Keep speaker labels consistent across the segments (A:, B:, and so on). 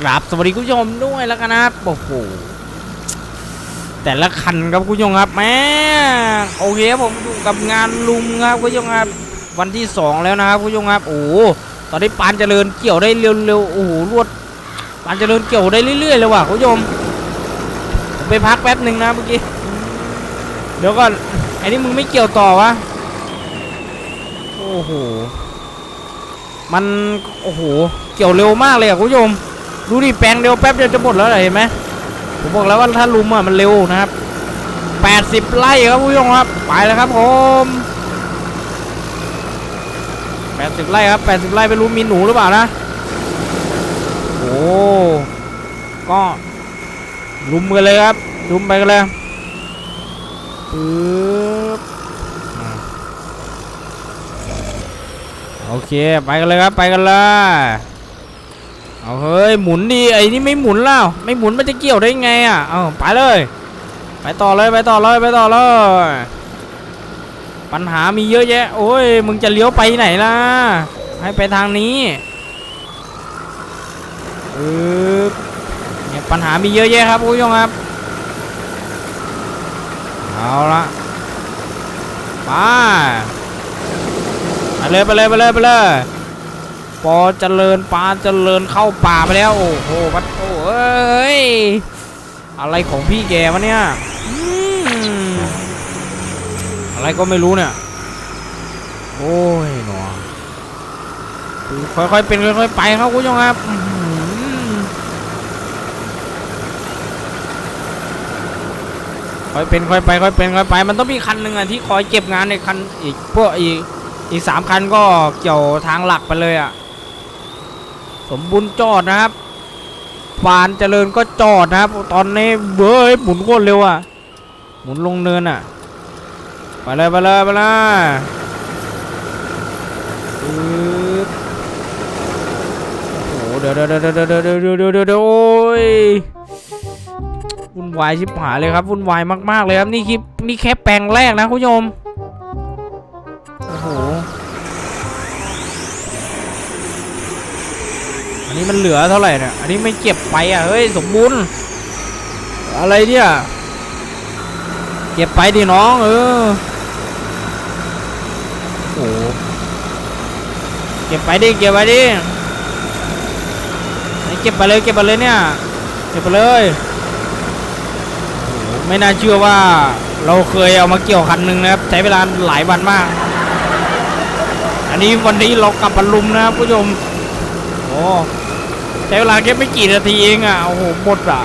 A: กราบสวัสดีคุณผู้ชมด้วยแล้วกันนะครับโอ้โหแต่ละคันครับคุณผู้ชมครับแม่โอเคผมอยู่กับงานลุมครับคุณผู้ชมครับวันที่สองแล้วนะครับคุณผู้ชมครับโอ้ตอนนี้ปานเจริญเกี่ยวได้เร็วๆโอ้โหรวดปานเจริญเกี่ยวได้เรื่อยๆเลยว่ะคุณผู้ชมผมไปพักแป๊บหนึ่งนะเมื่อกี้เดี๋ยวก่อนไอ้นี่มึงไม่เกี่ยวต่อวะโอ้โหมันโอ้โหเกี่ยวเร็วมากเลยอะคุณผู้ชม ดูดิแปลงเร็วแป๊บเดียวจะหมดแล้วเห็นไหมผมบอกแล้วว่าถ้าลุมอะมันเร็วนะครับ 80 ไร่ครับผู้ชมครับไปแล้วครับผม80 ไร่ครับ 80 ไร่ไม่รู้มีหนูหรือเปล่านะโอ้ก็ลุมกันเลยครับลุมไปกันเลยปึ๊บโอเค ไปกันเลยครับ ไปกันเลย เอาเฮ้ยหมุนดิไอ้นี่ไม่หมุนแล้วไม่หมุนมันจะเกี่ยวได้ไงอะเอาไปเลย ไปต่อเลยไปต่อเลยไปต่อเลย ปัญหามีเยอะแยะ โอ้ยมึงจะเลี้ยวไปไหนล่ะ ให้ไปทางนี้เอึ๊บเนี่ยปัญหามีเยอะแยะครับคุณผู้ชมครับเอาละไปไปเลยไปเลยไปเลยไปเลย ปอเจริญปาเจริญเข้าป่าไปแล้ว โอ้โหวัดโอ้เอ้ยอะไรของพี่แกวะเนี่ยอะไรก็ไม่รู้เนี่ย โอ้ยหนอค่อยๆเป็นค่อยๆไปครับคุณผู้ชมครับค่อยเป็นค่อยไปค่อยเป็นค่อยไป มันต้องมีคันหนึ่งอะที่คอยเก็บงานในคันอีกพวกอีกอีกสามคันก็เกี่ยวทางหลักไปเลยอะ สมบูรณ์จอดนะครับฟานเจริญก็จอดนะครับ ตอนนี้เบ้ยหมุนโคตรเร็วอะ หมุนลงเนินอะ ไปเลยไปเลยไปเลยโอ้ยวเดี๋ยวเดี๋ยวเดี๋ยวเดี๋ยวเดี๋ยวเดี๋ยวโอ้ยวุ่นวายชิบหายเลยครับวุ่นวายมากๆเลยครับนี่คลิปนี่แค่แปลงแรกนะคุณผู้ชม นนี้มันเหลือเท่าไหร่เนี่ย อันนี้ไม่เก็บไปอะ เฮ้ย สมบูรณ์ อะไรเนี่ย เก็บไปดิน้อง เออ โอ้โหเก็บไปดิ เก็บไปดิเก็บไปเลย เก็บไปเลยเนี่ย เก็บไปเลยโอ้โหไม่น่าเชื่อว่าเราเคยเอามาเกี่ยวคันหนึ่งนะครับ ใช้เวลาหลายวันมาก อันนี้วันนี้เรากลับบรรลุมนะครับผู้ชม โอ้ ใช้เวลาแค่ไม่กี่นาทีเองอะ โอ้โหหมดอะ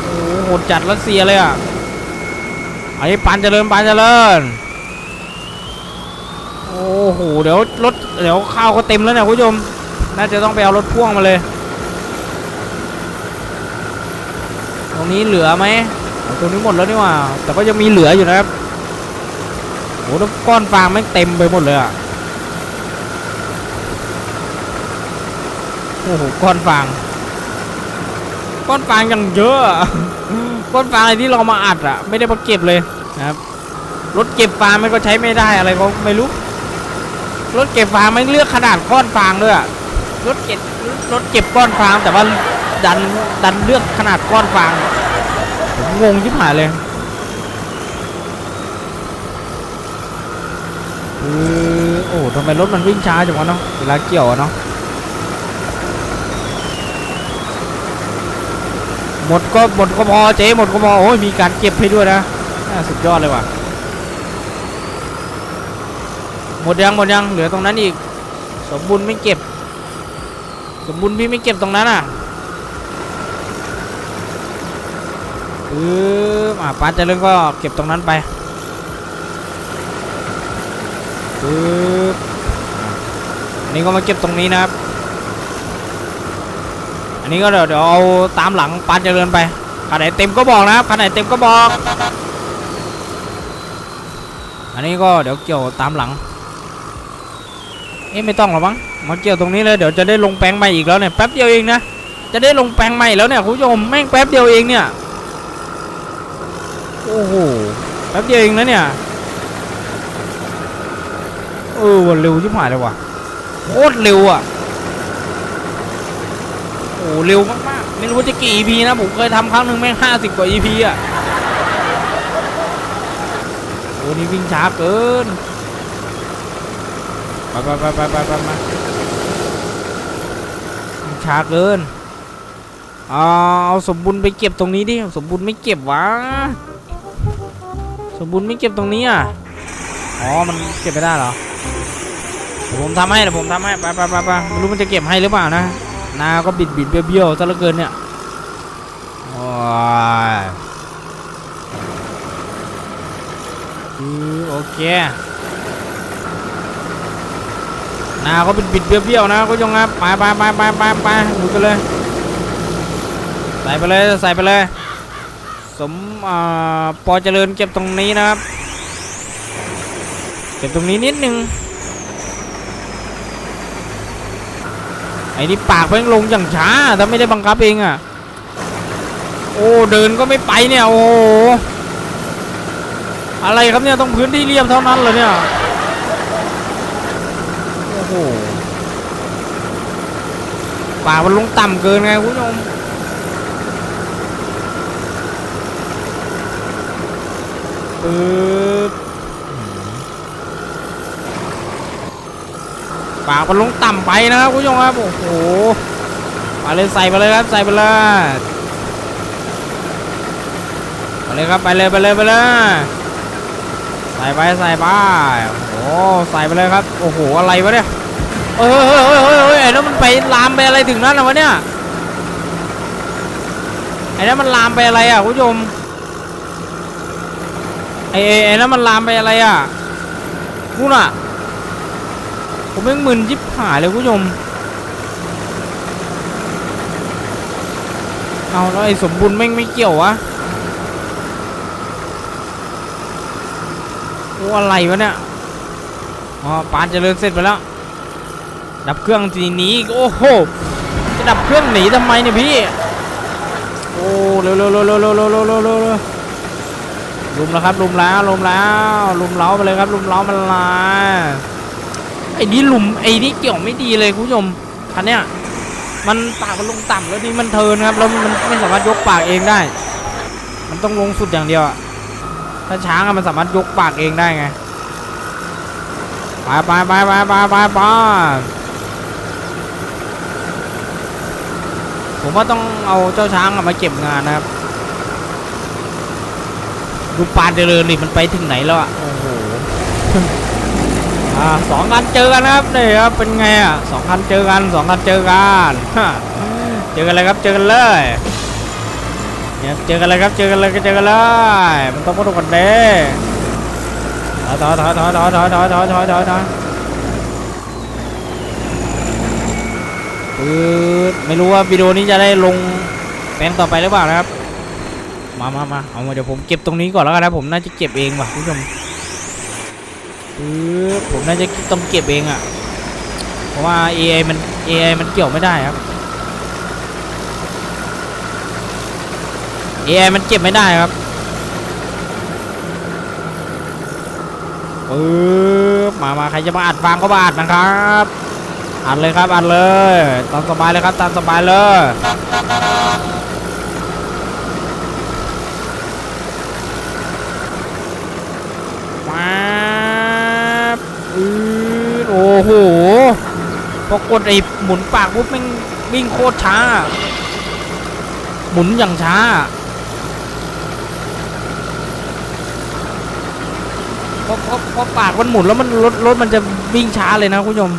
A: โอ้โหหดจัดรัสเซียเลยอะ อันนี้ปานเจริญปานเจริญ โอ้โห เดี๋ยวรถเดี๋ยวข้าวก็เต็มแล้วเนี่ยคุณผู้ชม น่าจะต้องไปเอารถพ่วงมาเลย ตรงนี้เหลือไหมตรงนี้หมดแล้วนี่หว่า แต่ก็ยังมีเหลืออยู่นะครับโอ้โหก้อนฟางแม่งเต็มไปหมดเลยอะ โอ้โหก้อนฟางก้อนฟางยังเยอะก้อนฟางอะไรที่เรามาอัดอะไม่ได้มาเก็บเลยนะครับรถเก็บฟางมันก็ใช้ไม่ได้อะไรก็ไม่รู้รถเก็บฟางไม่เลือกขนาดก้อนฟางด้วยอะรถเก็บรถเก็บก้อนฟางแต่ว่าดันดันเลือกขนาดก้อนฟางผมงงชิบหายเลยคือโอ้ทำไมรถมันวิ่งช้าจังวะเนาะเวลาเกี่ยวอะเนาะ หมดก็หมดก็พอเจ๊หมดก็พอโอ้ยมีการเก็บให้ด้วยนะสุดยอดเลยว่ะหมดยังหมดยังเหลือตรงนั้นอีก สมบูรณ์ไม่เก็บ สมบูรณ์พี่ไม่เก็บตรงนั้นอะอืออ่าป้าเจริญก็เก็บตรงนั้นไปปึ๊บอันนี้ก็มาเก็บตรงนี้นะครับ อันนี้ก็เดี๋ยวเดี๋ยวเอาตามหลังปานเจริญไปคันไหนเต็มก็บอกนะครับคันไหนเต็มก็บอก อันนี้ก็เดี๋ยวเกี่ยวตามหลังเอ๊ะไม่ต้องหรอมั้งมาเกี่ยวตรงนี้เลยเดี๋ยวจะได้ลงแปลงใหม่อีกแล้วเนี่ยแป๊บเดียวเองนะจะได้ลงแปลงใหม่แล้วเนี่ยคุณผู้ชมแม่งแป๊บเดียวเองเนี่ยโอ้โหแป๊บเดียวเองนะเนี่ยเออวันเร็วชิบหายเลยว่ะโคตรเร็วอะ เร็วมากๆ ไม่รู้จะกี่ EP นะผมเคยทำครั้งหนึ่งแม่งห้าสิบกว่า EP อะโอ้นี่วิ่งช้าเกินไปไปไปไปไปไปมาวิ่งช้าเกินเอาเอาสมบุญไปเก็บตรงนี้ดิ สมบุญไม่เก็บวะ สมบุญไม่เก็บตรงนี้อะ อ๋อ มันเก็บไม่ได้เหรอผมทำให้เดี๋ยวผมทำให้ ไปไปไปไปไม่รู้มันจะเก็บให้หรือเปล่านะ หนาก็บิดบิดเบี้ยวๆซะเหลือเกินเนี่ยโอ้ยโอเคหนาก็บิดบิดเบี้ยวๆนะคุณผู้ชมครับไปไปไปไปไปไปดูกันเลยใส่ไปเลยใส่ไปเลยสมอปอเจริญเก็บตรงนี้นะครับ เก็บตรงนี้นิดนึง ไอ้นี่ปากเพิ่งลงอย่างช้าถ้าไม่ได้บังคับเองอะ โอ้เดินก็ไม่ไปเนี่ยโอ้โหอะไรครับเนี่ยต้องพื้นที่เรียบเท่านั้นเหรอเนี่ยโอ้โหปากมันลงต่ำเกินไงคุณผู้ชมปึ๊บ ปากมันลงต่ำไปนะครับคุณผู้ชมครับโอ้โหมาเลยใส่ไปเลยครับใส่ไปเลยไปเลยครับไปเลยไปเลยไปเลยใส่ไปใส่ไปโอ้โหใส่ไปเลยครับโอ้โหอะไรวะเนี่ยเฮ้ยเฮ้ยเฮ้ยเฮ้ยไอ้นั่นมันไปลามไปอะไรถึงนั่นนะวะเนี่ยไอ้นั่นมันลามไปอะไรอะคุณผู้ชมไอ้ไอ้ไอ้นั่นมันลามไปอะไรอะนู่นอะ ผมแม่งมึนยิบหายเลยคุณผู้ชม เอาแล้วไอ้สมบูรณ์แม่งไม่เกี่ยววะโอ้อะไรวะเนี่ย อ๋อปานเจริญเสร็จไปแล้ว ดับเครื่องทีนี้โอ้โห จะดับเครื่องหนีทำไมเนี่ยพี่ โอ้เร็วเร็วเร็วเร็วเร็วเร็วเร็วเร็วลุมแล้วครับลุมแล้วลุมแล้วลุมเล้าไปเลยครับลุมเล้ามันลาย ไอ้นี่หลุมไอ้นี่เกี่ยวไม่ดีเลยคุณผู้ชมคันเนี้ยมันปากมันลงต่ำแล้วนี่มันเทินครับแล้วมันไม่สามารถยกปากเองได้ มันต้องลงสุดอย่างเดียวอะถ้าช้างอะมันสามารถยกปากเองได้ไงไปไปไปไปไปไปไปผมว่าต้องเอาเจ้าช้างอะมาเก็บงานนะครับดูปานเจริญนี่มันไปถึงไหนแล้วอะโอ้โห อ่าสองคันเจอกันครับนี่ครับเป็นไงอะสองคันเจอกันสองคันเจอกันเจอกันเลยครับเจอกันเลยเนี่ยเจอกันเลยครับเจอกันเลยก็เจอกันเลยมันต้องมาดูกันเด้ถอยถอยถอยถอยถอยถอยถอยถอยถอยถอยปืดไม่รู้ว่าวิดีโอนี้จะได้ลงแปลงต่อไปหรือเปล่านะครับมามามาเอามาเดี๋ยวผมเก็บตรงนี้ก่อนแล้วกันนะผมน่าจะเก็บเองว่ะคุณผู้ชม ปึ๊บผมน่าจะต้องเก็บเองอะ่ะ เพราะว่า AI มัน AI มันเกี่ยวไม่ได้ครับ AI มันเก็บไม่ได้ครับปึ๊บมามาใครจะมาอัดฟังก็มาอัดนะครับอัดเลยครับอัดเลยตามสบายเลยครับตามสบายเลยมาบอืด โอ้โหพอกดไอ้หมุนปากปุ๊บม่งวิ่งโคตรช้า หมุนอย่างช้าเพราะเพราะเพราะปากมันหมุนแล้วมันรถรถมันจะวิ่งช้าเลยนะคุณผู้ชม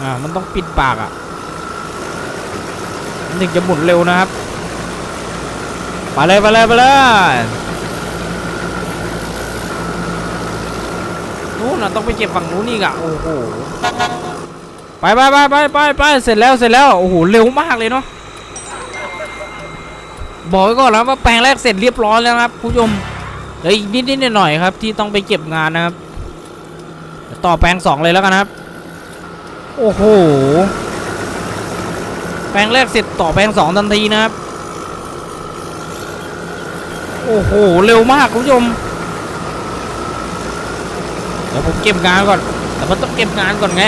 A: อ่ามันต้องปิดปากอะมันถึงจะหมุนเร็วนะครับ ไปเลยไปเลยไปเลย นู้นนะต้องไปเก็บฝั่งนู้นอีกอะโอ้โหไปไปไปไปไปไปเสร็จแล้วเสร็จแล้วโอ้โหเร็วมากเลยเนาะบอกไว้ก่อนแล้วว่าแปลงแรกเสร็จเรียบร้อยแล้วครับผู้ชมเหลืออีกนิดนิดหน่อยครับ ที่ต้องไปเก็บงานนะครับต่อแปลงสองเลยแล้วกันครับ โอ้โหแปลงแรกเสร็จต่อแปลงสองทันทีนะครับ โอ้โห เร็วมากคุณผู้ชม เดี๋ยวผมเก็บงานก่อน แต่มันต้องเก็บงานก่อนไง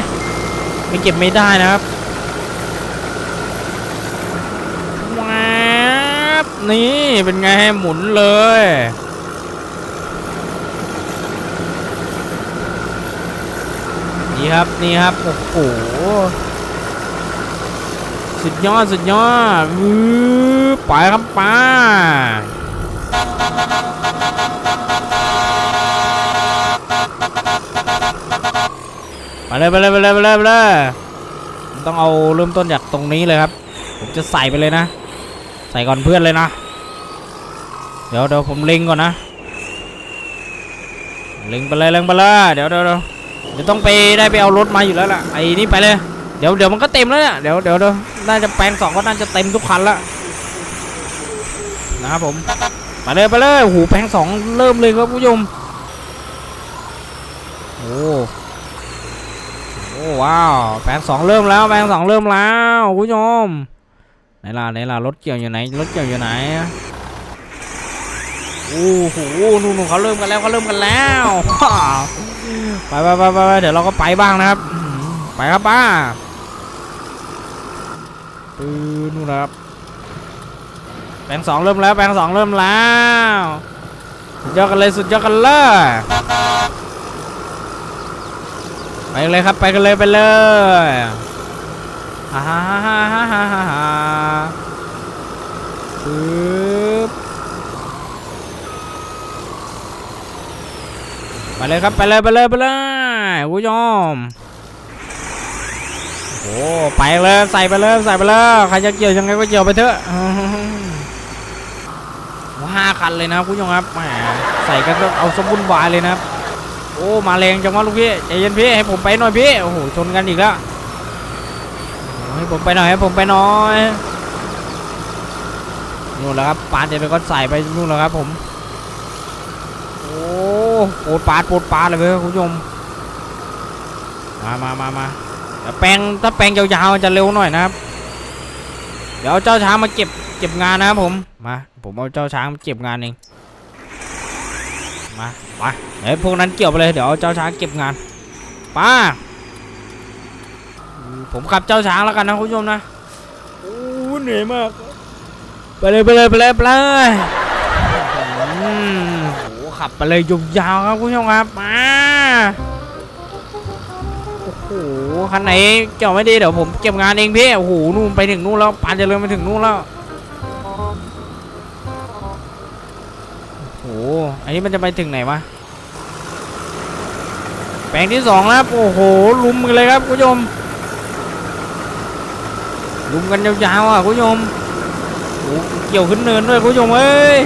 A: ไม่เก็บไม่ได้นะครับแวบนี่เป็นไงหมุนเลยนี่ครับนี่ครับโอ้โหสุดยอดสุดยอดไปครับป้า ไปเลยไปเลยไปเลยไปเลยไปเลยต้องเอาเริ่มต้นจากตรงนี้เลยครับ ผมจะใส่ไปเลยนะ ใส่ก่อนเพื่อนเลยนะ เดี๋ยวเดี๋ยวผมเล็งก่อนนะ เล็งไปเลยเล็งไปเลย เดี๋ยวเดี๋ยวเดี๋ยวต้องไปได้ไปเอารถมาอยู่แล้วล่ะ ไอ้นี่ไปเลย เดี๋ยวเดี๋ยวมันก็เต็มแล้วเนี่ย เดี๋ยวเดี๋ยวเดี๋ยวน่าจะแปลงสองก็น่าจะเต็มทุกคันแล้วนะครับผมไปเลยไปเลยโอ้โหแปลงสองเริ่มเลยครับผู้ชมโอ้ ว้าวแปลงสองเริ่มแล้วแปลงสองเริ่มแล้วคุณผู้ชมไหนล่ะไหนล่ะรถเกี่ยวอยู่ไหนรถเกี่ยวอยู่ไหนโอ้โหนู่นเขาเริ่มกันแล้วเขาเริ่มกันแล้วไปไปไปไปเดี๋ยวเราก็ไปบ้างนะครับ ไปครับป้าปืนนู่นนะครับแปลงสองเริ่มแล้วแปลงสองเริ่มแล้วสุดยอดกันเลยสุดยอดกันเลย ไปเลยครับไปกันเลยไปเลยฮ่าฮ่าฮ่าฮ่าฮ่าฮ่าฮ่าปึ๊บไปเลยครับไปเลยไปเลยไปเลยผู้ชมโอ้ไปเลยใส่ไปเลยใส่ไปเลยใครจะเกี่ยวยังไงก็เกี่ยวไปเถอะอื้อหือห้าคันเลยนะผู้ชมครับแหมใส่กันเอาสมบุญวายเลยนะครับ อ้มาแรงจังวะลูกพี่ใจเย็นพี่ให้ผมไปหน่อยพี่โอ้โหชนกันอีกแล้วให้ผมไปหน่อยให้ผมไปหน่อยนู่นแหละครับปานเดี๋ยวไปก็ใส่ไปนู่นแหละครับผมโอ้ปวดปาดปวดปาดเลยเว้ยคุณผู้ชมมามามามาแต่แปลงถ้าแปลงยาวๆมันจะเร็วหน่อยนะครับ เดี๋ยวเอาเจ้าช้างมาเก็บเก็บงานนะครับผมมาผมเอาเจ้าช้างมาเก็บงานเองมา ไปเดี๋ยวพวกนั้นเกี่ยวไปเลยเดี๋ยวเอาเจ้าช้างเก็บงานป้าผมขับเจ้าช้างแล้วกันนะคุณผู้ชมนะโอ้เหนื่อยมากไปเลยไปเลยไปเลยไปเลยอืมโหขับไปเลยยาวๆครับคุณผู้ชมครับมาโอ้โหคันไหนเกี่ยวไม่ดีเดี๋ยวผมเก็บงานเองพี่โอ้โหนู่นไปถึงนู่นแล้วปานเจะเริ่มไปถึงนู่นแล้ว อันนี้มันจะไปถึงไหนวะแปลงที่สองแล้วโอ้โห ลุมกันเลยครับคุณผู้ชม ลุมกันยาวๆอะคุณผู้ชมโอ้เกี่ยวขึ้นเนินด้วยคุณผู้ชมเอ้ย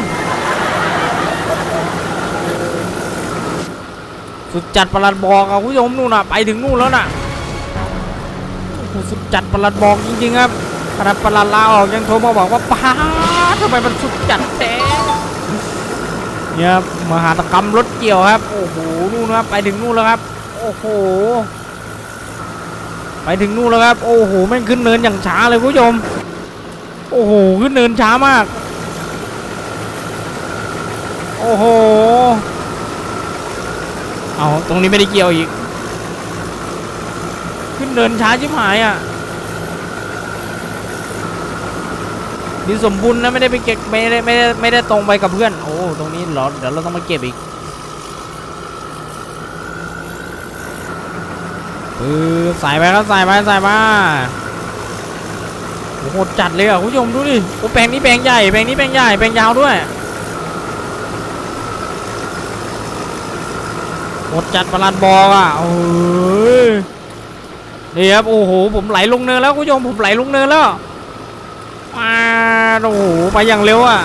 A: สุดจัดประหลัดบอกอะคุณผู้ชมนู่นน่ะไปถึงนู่นแล้วน่ะสุดจัดประหลัดบอกจริงๆครับขนาดประหลัดลาออกยังโทรมาบอกว่าป้าทำไมมันสุดจัดแท้ เนี่ยครับมหาตกรรมรถเกี่ยวครับ โอ้โหนู่นครับไปถึงนู่นแล้วครับ โอ้โห ไปถึงนู่นแล้วครับ โอ้โหแม่งขึ้นเนินอย่างช้าเลยคุณผู้ชม โอ้โหขึ้นเนินช้ามาก โอ้โห เอาตรงนี้ไม่ได้เกี่ยวอีก ขึ้นเดินช้าชิบหายอะ นี่สมบูรณ์นะไม่ได้ไปเก็บไม่ได้ไม่ได้ไม่ได้ตรงไปกับเพื่อน โอ้ตรงนี้หรอเดี๋ยวเราต้องมาเก็บอีกปือใส่ไปครับใส่ไปใส่มาโอ้โหจัดเลยอะคุณผู้ชมดูดิโอ้แปลงนี้แปลงใหญ่แปลงนี้แปลงใหญ่แปลงยาวด้วยหมดจัดประหลัดบอกอะโอ้ยนี่ครับโอ้โหผมไหลลงเนินแล้วคุณผู้ชมผมไหลลงเนินแล้วมา โอ้โหไปอย่างเร็วอะ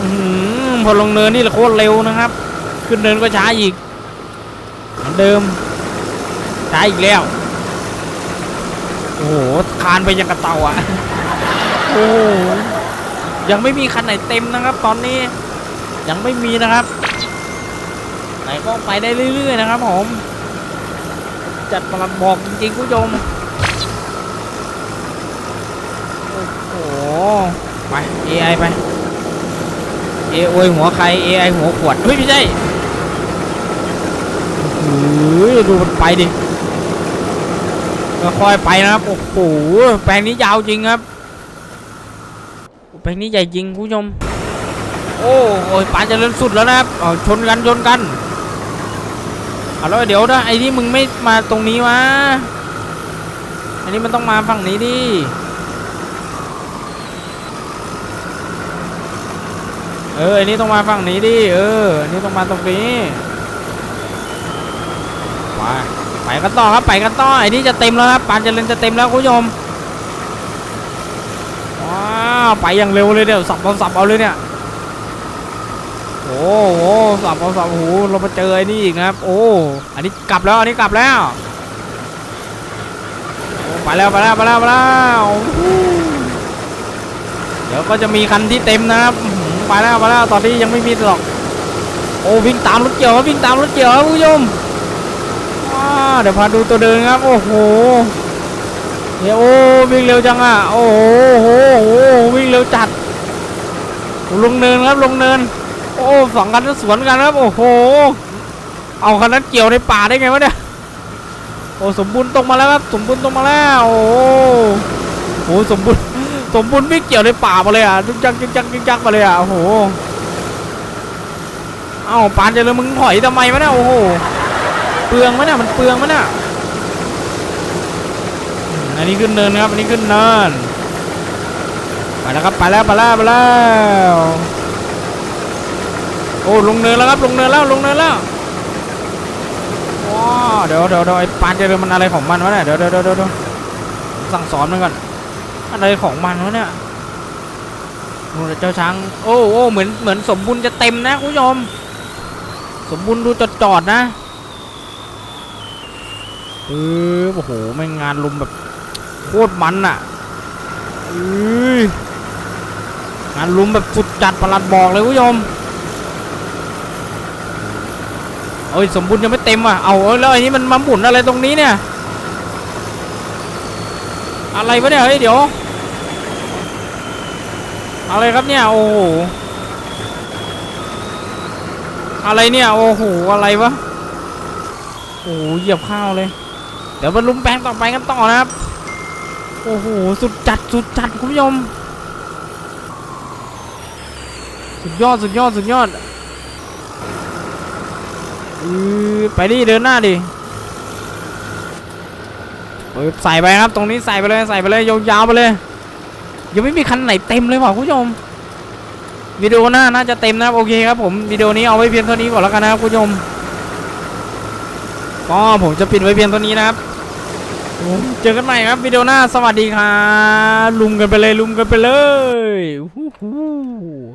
A: อพอลงเนินนี่โคตรเร็วนะครับ ขึ้นเนินก็ช้าอีกเหมือนเดิมช้าอีกแล้ว โอ้โหคานไปยังกระเต่าอะโอ้โหยังไม่มีคันไหนเต็มนะครับ ตอนนี้ยังไม่มีนะครับ ไหนก็ไปได้เรื่อย ๆ นะครับผมจัดประหลัดบอกจริงๆคุณผู้ชม โอ้โห ไป AI ไป A อโวยหัวใคร AI หัวขวด เฮ้ย ไม่ใช่เฮ้ยดูมันไปดิค่อยไปนะครับ โอ้โห แปลงนี้ยาวจริงครับ แปลงนี้ใหญ่จริงคุณผู้ชม โอ้โอยปานเริญสุดแล้วนะครับชนกันชนกันเอาแล้วเดี๋ยวนะไอ้นี่มึงไม่มาตรงนี้วะ อันนี้มันต้องมาฝั่งนี้ดิ เอออันนี้ต้องมาฝั่งนี้ดิเอออันนี้ต้องมาตรงนี้ไปไปกันต่อครับไปกันต่อไอ้นี่จะเต็มแล้วครับปานจะเจริญจะเต็มแล้วคุณผู้ชมว้าวไปอย่างเร็วเลยเดี๋ยวสับเอาสับเอาเลยเนี่ยโอ้โหสับเอาสับโอ้โหเรามาเจอไอ้นี่อีกนะครับ โอ้อันนี้กลับแล้วอันนี้กลับแล้วไปแล้วไปแล้วไปแล้วไปแล้วเดี๋ยวก็จะมีคันที่เต็มนะครับ ไปแล้วไปแล้วตอนนี้ยังไม่มีหรอกโอ้วิ่งตามรถเกี่ยววิ่งตามรถเกี่ยวครับคุณผู้ชมเดี๋ยวพาดูตัวเดินครับ โอ้โหเดี๋ยวโอ้วิ่งเร็วจังอะโอ้โหโอ้โหวิ่งเร็วจัดลงเนินครับลงเนิน โอ้สองคันสวนกันครับ โอ้โห เอาคันนั้นเกี่ยวในป่าได้ไงวะเนี่ยโอ้สมบูรณ์ตรงมาแล้วครับ สมบูรณ์ตรงมาแล้ว โอ้โหโอ้สมบูรณ์ สมบูรณ์ไม่เกี่ยวในป่ามาเลยอะจึ๊กจักจึ๊กจักจึ๊กจักมาเลยอะโอ้โหเอ้าปานเจริญมึงถอยทำไมวะเนี่ยโอ้โหเปลืองไหมเนี่ยมันเปลืองไหมเนี่ยอันนี้ขึ้นเนินครับอันนี้ขึ้นเนินไปแล้วครับไปแล้วไปแล้วไปแล้วโอ้ลงเนินแล้วครับลงเนินแล้วลงเนินแล้วว้าวเดี๋ยวเดี๋ยวเดี๋ยวไอ้ปานเจริญมันอะไรของมันวะเนี่ยเดี๋ยวเดี๋ยวเดี๋ยวเดี๋ยวสั่งสอนมันก่อน อะไรของมันวะเนี่ยนู่นเจ้าช้างโอ้โอ้เหมือนเหมือนสมบูรณ์จะเต็มนะคุณผู้ชมสมบูรณ์ดูจอดจอดนะเออโอ้โหไม่งงานลุมแบบโคตรมันอะเอ้ยงานลุมแบบสุดจัดประหลัดบอกเลยคุณผู้ชมเอ้ยสมบูรณ์ยังไม่เต็มอะเอาเอ้ยแล้วไอ้นี่มันมาหมุนอะไรตรงนี้เนี่ย อะไรวะเนี่ยเฮ้ยเดี๋ยว อะไรครับเนี่ยโอ้โหอะไรเนี่ยโอ้โหอะไรวะโอ้โหเหยียบข้าวเลย เดี๋ยวมาลุ้มแปลงต่อไปกันต่อนะครับ โอ้โหสุดจัดสุดจัดคุณผู้ชมสุดยอดสุดยอดสุดยอดอือไปดิเดินหน้าดิใส่ไปครับตรงนี้ใส่ไปเลยใส่ไปเลยยาวๆไปเลย ยังไม่มีคันไหนเต็มเลยว่ะคุณผู้ชมวิดีโอหน้าน่าจะเต็มนะครับโอเคครับผมวิดีโอนี้เอาไว้เพียงเท่านี้ก่อนแล้วกันนะครับคุณผู้ชมก็ผมจะปิดไว้เพียงเท่านี้นะครับเจอกันใหม่ครับวิดีโอหน้าสวัสดีครับลุมกันไปเลยลุมกันไปเลยฮู้